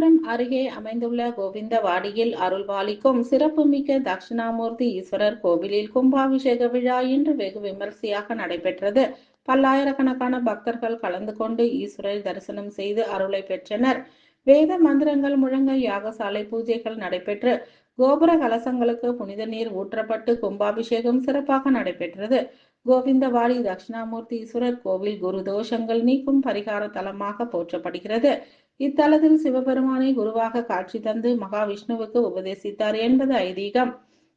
காஞ்சிபுரம் அருகே அமைந்துள்ள கோவிந்தவாடியில் அருள்பாலிக்கும் சிறப்புமிக்க தட்சிணாமூர்த்தி ஈஸ்வரர் கோவிலில் கும்பாபிஷேக விழா இன்று வெகு விமரிசையாக நடைபெற்றது. பல்லாயிரக்கணக்கான பக்தர்கள் கலந்து கொண்டு ஈஸ்வரரை தரிசனம் செய்து அருளை பெற்றனர். வேத மந்திரங்கள் முழங்க யாகசாலை பூஜைகள் நடைபெற்று கோபுர கலசங்களுக்கு புனித நீர் ஊற்றப்பட்டு கும்பாபிஷேகம் சிறப்பாக நடைபெற்றது. கோவிந்தவாடி தட்சிணாமூர்த்தி ஈஸ்வரர் கோவில் குரு தோஷங்கள் நீக்கும் பரிகார தலமாக போற்றப்படுகிறது. இத்தலத்தில் சிவபெருமானை குருவாக காட்சி தந்து மகாவிஷ்ணுவுக்கு உபதேசித்தார் என்பது ஐதீகம்.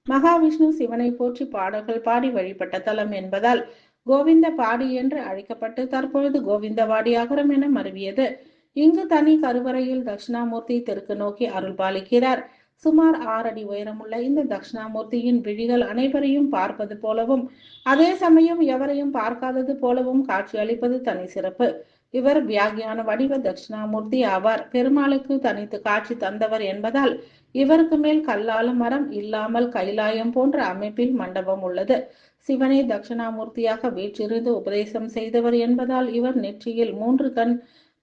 மகாவிஷ்ணு சிவனை போற்றி பாடல்கள் பாடி வழிபட்ட தலம் என்பதால் கோவிந்த பாடி என்று அழைக்கப்பட்டு தற்பொழுது கோவிந்தவாடி அகரம் என மருவியது. இங்கு தனி கருவறையில் தட்சிணாமூர்த்தி தெற்கு நோக்கி அருள் பாலிக்கிறார். சுமார் ஆறு அடி உயரமுள்ள இந்த தட்சிணாமூர்த்தியின் விழிகள் அனைவரையும் பார்ப்பது போலவும் அதே சமயம் எவரையும் பார்க்காதது போலவும் காட்சி அளிப்பது தனி சிறப்பு. இவர் வியாகியான வடிவ தட்சிணாமூர்த்தி ஆவார். பெருமாளுக்கு தனித்து காட்சி தந்தவர் என்பதால் இவருக்கு மேல் கல்லால மரம் இல்லாமல் கைலாயம் போன்ற அமைப்பில் மண்டபம் உள்ளது. சிவனை தட்சிணாமூர்த்தியாக வீற்றிருந்து உபதேசம் செய்தவர் என்பதால் இவர் நெற்றியில் மூன்று கண்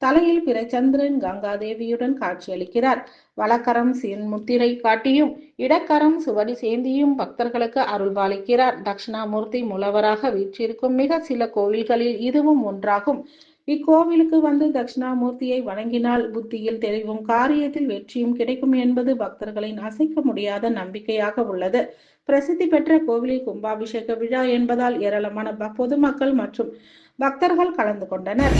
தலையில் பிரச்சந்திரன் கங்காதேவியுடன் காட்சியளிக்கிறார். வலக்கரம் முத்திரை காட்டியும் இடக்கரம் சுவடி சேந்தியும் பக்தர்களுக்கு அருள்பாலிக்கிறார் தட்சிணாமூர்த்தி மூலவராக வீற்றிருக்கும் மிக சில கோவில்களில் இதுவும் ஒன்றாகும். இக்கோவிலுக்கு வந்து தட்சிணாமூர்த்தியை வணங்கினால் புத்தியில் தெளிவும் காரியத்தில் வெற்றியும் கிடைக்கும் என்பது பக்தர்களின் அசைக்க முடியாத நம்பிக்கையாக உள்ளது. பிரசித்தி பெற்ற கோவிலில் கும்பாபிஷேக விழா என்பதால் ஏராளமான பொதுமக்கள் மற்றும் பக்தர்கள் கலந்து கொண்டனர்.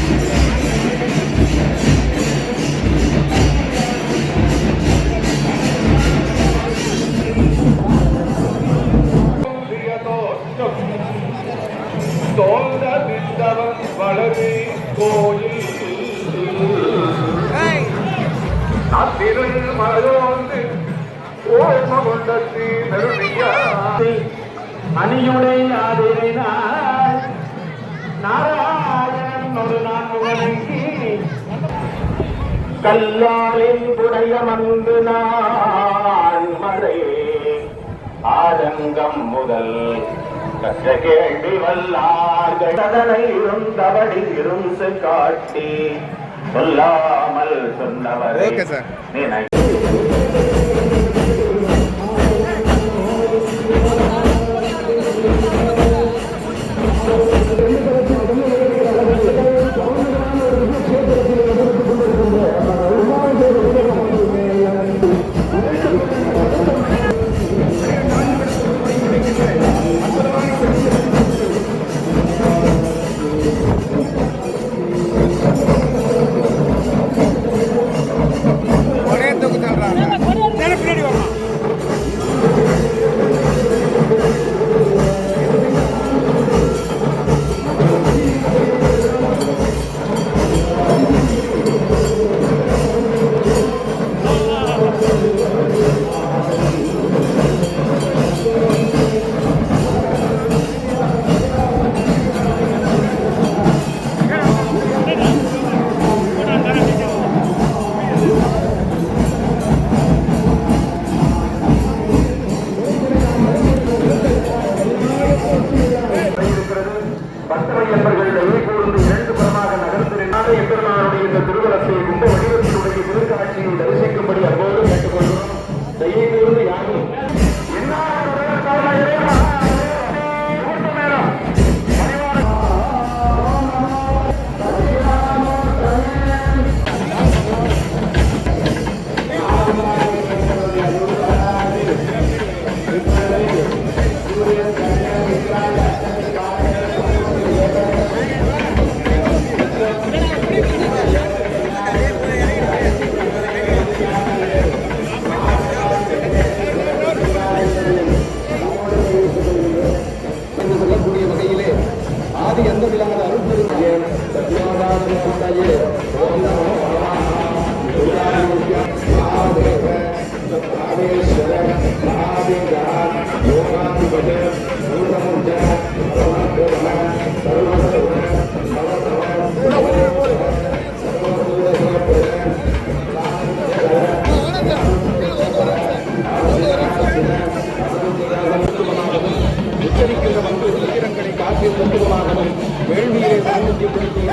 அணியுடை ஆடினார். நாராயணன் ஒரு நான் வணங்கி கல்லாலின் புடைய மந்து நான் மறை ஆரங்கம் முதல் கற்ற கேள்வி வல்லார்கள். அதனை இருந்தபடி இருந்து காட்டி சொல்லாமல் சொன்னவரை ஓகே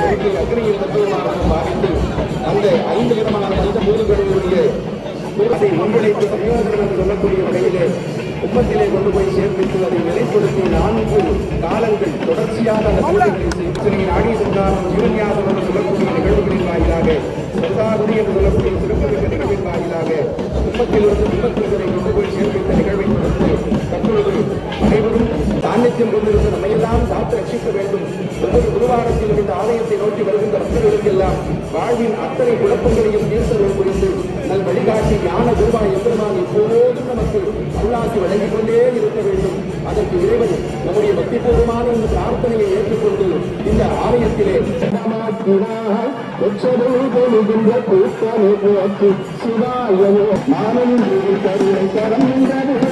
அருகே அக்னியில் பாதித்து அந்த ஐந்து விதமான மனித மூலிகளுடைய கூட்டத்தை ஒன்றிணைத்து சமயோகனம் சொல்லக்கூடிய வகையிலே கும்பத்திலே கொண்டு போய் சேர்ப்பித்து அதை நிலைப்படுத்தி நான்கு காலங்கள் தொடர்ச்சியாக அந்த பூஜைகளை நாடி சந்தானம் சிவன்யாசம் என்று சொல்லக்கூடிய நிகழ்வுகளின் வாயிலாக சந்தாகுடி என்று சொல்லக்கூடிய சிறப்பு நிகழ்வின் வாயிலாக கும்பத்திலிருந்து கும்பத்திற்கு கொண்டு போய் சேர்ப்பித்த அனைவரும் சாநித்தியம் கொண்டிருந்த நம்மையெல்லாம் காத்து ரட்சிக்க வேண்டும். ஒவ்வொரு குருவாரத்திலும் இந்த ஆலயத்தை நோக்கி வருகின்ற பக்தர்களுக்கெல்லாம் வாழ்வின் அத்தனை குழப்பங்களையும் தீர்த்தல் குறித்து நல் வழிகாட்டி ஞான குருவாய் எம்பெருமான் எப்போதும் நமக்கு அருளாசி வழங்கிக் கொண்டே இருக்க வேண்டும். அதற்கு இறைவன் நம்முடைய பக்திபூர்வமான இந்த பிரார்த்தனையை ஏற்றுக்கொண்டு இந்த ஆலயத்திலே கூட்டணி போக்கு சிவாயோ மாமன் கருணை தரந்தது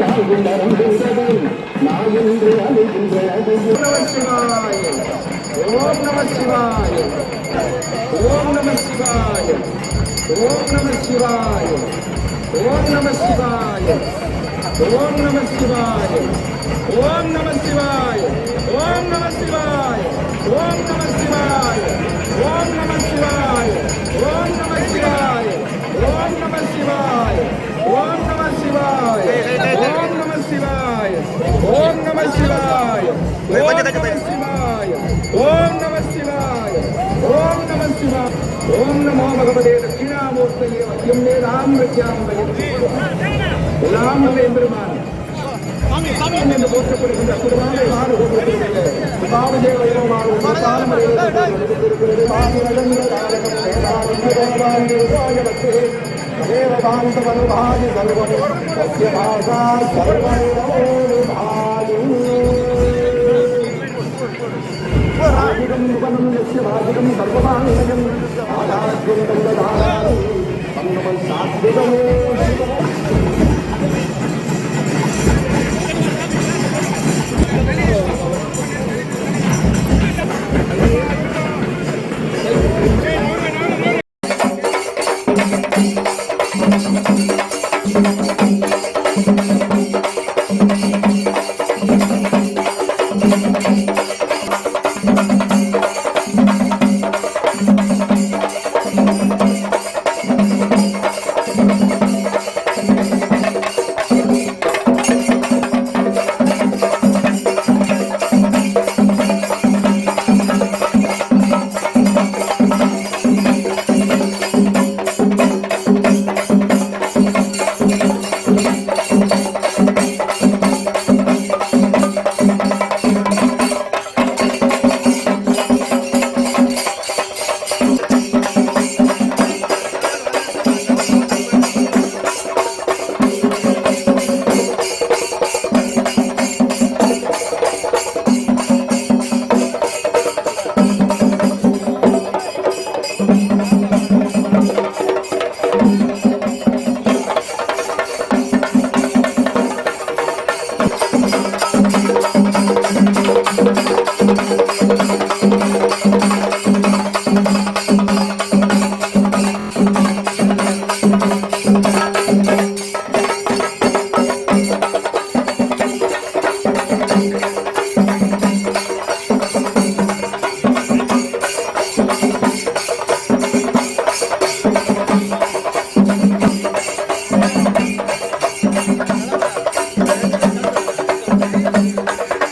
மாதங்களை தாழ்வில் நடந்தது நாயென்று அழுகின்றது நமசிவாய ஓம் நம சிவாய ஓம் நம சிவாய ஓம் நம சிவாய ஓம் நம சிவாய ஓம் நம சிவாய ஓம் நம சிவாய ஓம் நம சிவாய ஓம் நம சிவாய ஓம் நம சிவாய ஓம் நம சிவாய ஓம் நம சிவாய ஓம் நம சிவாய ஓம் நம சிவாய నమ శివాయ ఓం నమ శివాయ ఓం నమ శివాయ ఓం నమ శివాయ ఓం నమో భగవతే దక్షిణామూర్తయే వద్యం మే రామ్ విద్యాం వయతి Trong sản.